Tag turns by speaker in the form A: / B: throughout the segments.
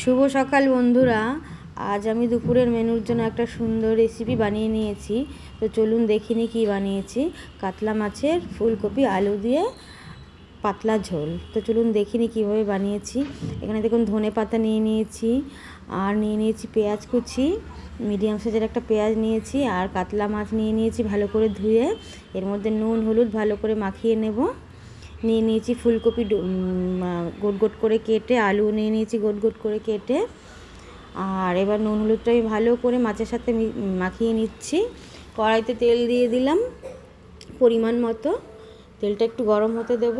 A: শুভ সকাল বন্ধুরা। আজ আমি দুপুরের মেনুর জন্য একটা সুন্দর রেসিপি বানিয়ে নিয়েছি। তো চলুন দেখিনি কি বানিয়েছি। কাতলা মাছের ফুলকপি, আলু দিয়ে পাতলা ঝোল। তো চলুন দেখিনি কীভাবে বানিয়েছি। এখানে দেখুন ধনে পাতা নিয়ে নিয়েছি, আর নিয়ে নিয়েছি পেঁয়াজ কুচি মিডিয়াম সাইজের একটা পেঁয়াজ নিয়েছি, আর কাতলা মাছ নিয়ে নিয়েছি ভালো করে ধুয়ে। এর মধ্যে নুন, হলুদ ভালো করে মাখিয়ে নেব। নিয়ে নিয়েছি ফুলকপি গোট গোট করে কেটে, আলু নিয়ে নিয়েছি গোট গোট করে কেটে। আর এবার নুন হলুদটা আমি ভালো করে মাছের সাথে মাখিয়ে নিচ্ছি। কড়াইতে তেল দিয়ে দিলাম পরিমাণ মতো। তেলটা একটু গরম হতে দেব।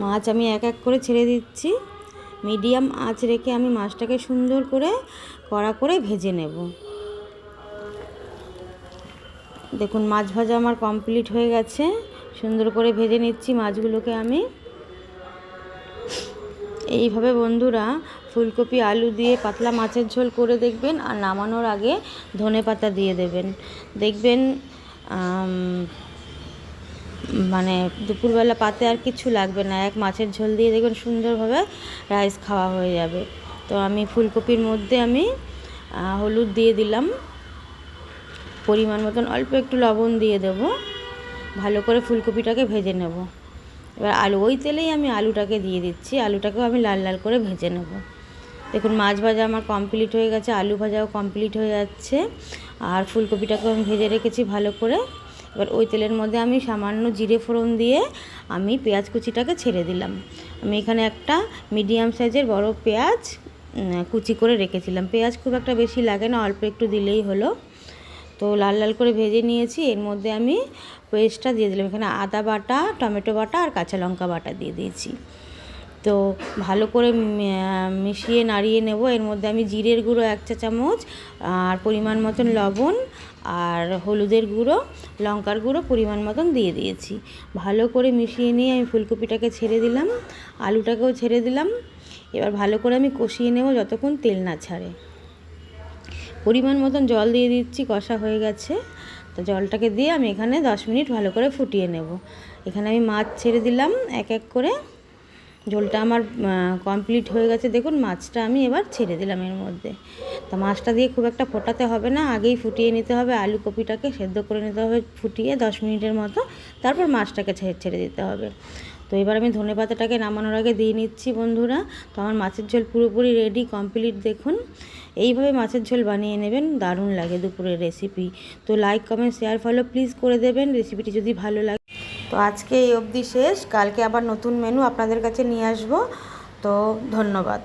A: মাছ আমি এক এক করে ছেড়ে দিচ্ছি। মিডিয়াম আঁচ রেখে আমি মাছটাকে সুন্দর করে কড়া করে ভেজে নেব। দেখুন, মাছ ভাজা আমার কমপ্লিট হয়ে গেছে। সুন্দর করে ভেজে নিচ্ছি মাছগুলোকে আমি। এইভাবে বন্ধুরা ফুলকপি, আলু দিয়ে পাতলা মাছের ঝোল করে দেখবেন আর নামানোর আগে ধনে পাতা দিয়ে দেবেন। দেখবেন মানে দুপুরবেলা পাতে আর কিছু লাগবে না। এক মাছের ঝোল দিয়ে দেখবেন সুন্দরভাবে রাইস খাওয়া হয়ে যাবে। তো আমি ফুলকপির মধ্যে আমি হলুদ দিয়ে দিলাম। পরিমাণ মতন অল্প একটু লবণ দিয়ে দেব। ভালো করে ফুলকপিটাকে ভেজে নেব। এবার আলু, ওই তেলেই আমি আলুটাকে দিয়ে দিচ্ছি। আলুটাকেও আমি লাল লাল করে ভেজে নেব। দেখুন, মাছ ভাজা আমার কমপ্লিট হয়ে গেছে, আলু ভাজাও কমপ্লিট হয়ে যাচ্ছে। আর ফুলকপিটাকেও আমি ভেজে রেখেছি ভালো করে। এবার ওই তেলের মধ্যে আমি সামান্য জিরে ফোড়ন দিয়ে আমি পেঁয়াজ কুচিটাকে ছেড়ে দিলাম। আমি এখানে একটা মিডিয়াম সাইজের বড় পেঁয়াজ কুচি করে রেখেছিলাম। পেঁয়াজ খুব একটা বেশি লাগে না, অল্প একটু দিলেই হলো। তো লাল লাল করে ভেজে নিয়েছি। এর মধ্যে আমি পেস্টটা দিয়ে দিলাম। এখানে আদা বাটা, টমেটো বাটা আর কাঁচা লঙ্কা বাটা দিয়ে দিয়েছি। তো ভালো করে মিশিয়ে নাড়িয়ে নেব। এর মধ্যে আমি জিরের গুঁড়ো এক চা চামচ আর পরিমাণ মতন লবণ আর হলুদের গুঁড়ো, লঙ্কার গুঁড়ো পরিমাণ মতন দিয়ে দিয়েছি। ভালো করে মিশিয়ে নিয়ে আমি ফুলকপিটাকে ছেড়ে দিলাম, আলুটাকেও ছেড়ে দিলাম। এবার ভালো করে আমি কষিয়ে নেব যতক্ষণ তেল না ছাড়ে। পরিমাণ মতন জল দিয়ে দিচ্ছি, কষা হয়ে গেছে। তো জলটাকে দিয়ে আমি এখানে দশ মিনিট ভালো করে ফুটিয়ে নেব। এখানে আমি মাছ ছেড়ে দিলাম এক এক করে। ঝোলটা আমার কমপ্লিট হয়ে গেছে। দেখুন, মাছটা আমি এবার ছেড়ে দিলাম এর মধ্যে। তো মাছটা দিয়ে খুব একটা ফোটাতে হবে না, আগেই ফুটিয়ে নিতে হবে। আলু কপিটাকে সেদ্ধ করে নিতে হবে ফুটিয়ে দশ মিনিটের মতো। তারপর মাছটাকে ছেড়ে ছেড়ে দিতে হবে। তো এবার আমি ধনে পাতাটাকে নামানোর আগে দিয়ে নিচ্ছি বন্ধুরা। তো আমার মাছের ঝোল পুরোপুরি রেডি কমপ্লিট দেখুন। এইভাবে মাছের ঝোল বানিয়ে নেবেন, দারুণ লাগে দুপুরের রেসিপি তো like comment share follow please করে দেবেন রেসিপিটি যদি ভালো লাগে। তো আজকে এই অবধি শেষ, কালকে আবার নতুন মেনু আপনাদের কাছে নিয়ে আসব। তো ধন্যবাদ।